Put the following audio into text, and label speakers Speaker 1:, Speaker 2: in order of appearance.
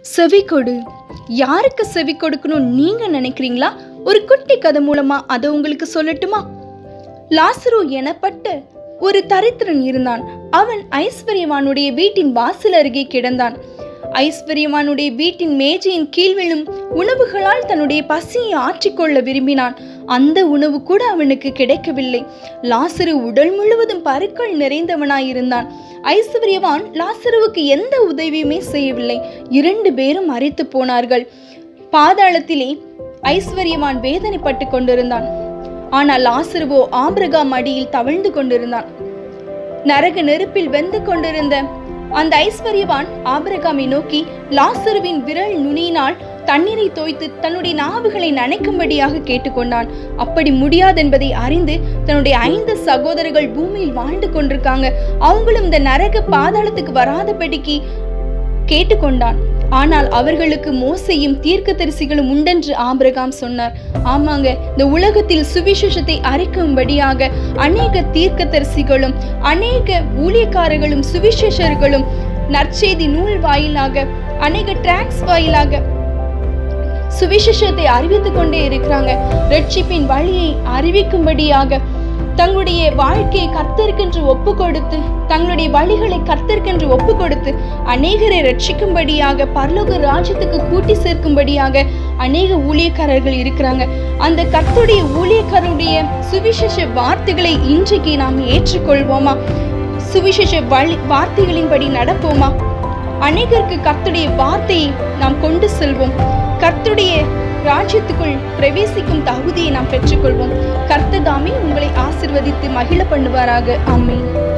Speaker 1: செவி கொடு யாருக்கு செவி கொடுக்கணும்னு நீங்க நினைக்கிறீங்களா? ஒரு குட்டி கதை மூலமா அதை உங்களுக்கு சொல்லட்டுமா? லாசரு எனப்பட்ட ஒரு தரித்திரன் இருந்தான். அவன் ஐஸ்வர்யவானுடைய வீட்டின் வாசல் அருகே கிடந்தான். ஐஸ்வர்யவானுடைய வீட்டின் மேஜையின் கீழ் விழும் உணவுகளால் தன்னுடைய பசியை ஆற்றிக்கொள்ள விரும்பினான். அந்த உணவு கூட அவனுக்கு கிடைக்கவில்லை. லாசரு உடல் முழுவதும் பருக்கள் நிறைந்தவனாயிருந்தான். ஐஸ்வர்யவான் லாசருவுக்கு எந்த உதவியுமே செய்யவில்லை. இரண்டு பேரும் மறித்து போனார்கள். பாதாளத்திலே ஐஸ்வர்யவான் வேதனைப்பட்டு கொண்டிருந்தான். ஆனால் லாசருவோ ஆபிரகாம் அடியில் தவழ்ந்து கொண்டிருந்தான். நரக நெருப்பில் வெந்து கொண்டிருந்த அந்த ஐஸ்வர்யவான் ஆபிரகாமை நோக்கி லாசருவின் விரல் நுனியினால் தண்ணீரை தோய்த்து தன்னுடைய நாவுகளை நனைக்கும்படியாக கேட்டுக்கொண்டான். அப்படி முடியாதென்பதை அறிந்து தன்னுடைய ஐந்து சகோதரர்கள் பூமியில் வாழ்ந்து கொண்டிருக்காங்க. அவங்களும் இந்த நரக பாதாளத்துக்கு வராதபடிக்கு கேட்டுக்கொண்டான். ஆனால் அவர்களுக்கு மோசையும் தீர்க்கதரிசிகளும் உண்டென்று ஆபிரகாம் சொன்னார். ஆமாங்க இந்த உலகத்தில் சுவிசேஷத்தை அறிக்கும்படியாக அநேக தீர்க்கதரிசிகளும் அநேக ஊழியக்காரர்களும் சுவிசேஷர்களும் நற்செய்தி நூல் வாயிலாக அநேக டிராக்ஸ் வாயிலாக சுவிசேஷத்தை அறிவித்துக் கொண்டே இருக்கிறாங்க. ரட்சிப்பின் வழியை அறிவிக்கும்படியாக தங்களுடைய வாழ்க்கையை கர்த்தருக்கென்று ஒப்பு கொடுத்து தங்களுடைய வழிகளை கர்த்தருக்கென்று ஒப்பு கொடுத்து அநேகரை ரட்சிக்கும்படியாக பரலோக ராஜ்யத்துக்கு கூட்டி சேர்க்கும்படியாக அநேக ஊழியக்காரர்கள் இருக்கிறாங்க. அந்த கர்த்தருடைய ஊழியக்காரருடைய சுவிசேஷ வார்த்தைகளை இன்றைக்கு நாம் ஏற்றுக்கொள்வோமா? சுவிசேஷ வழி வார்த்தைகளின்படி நடப்போமா? அநேகருக்கு கர்த்துடைய வார்த்தையை நாம் கொண்டு செல்வோம். கர்த்துடைய ராஜ்யத்துக்குள் பிரவேசிக்கும் தகுதியை நாம் பெற்றுக்கொள்வோம். கர்த்ததாமே உங்களை ஆசிர்வதித்து மகிழ பண்ணுவாராக. ஆமென்.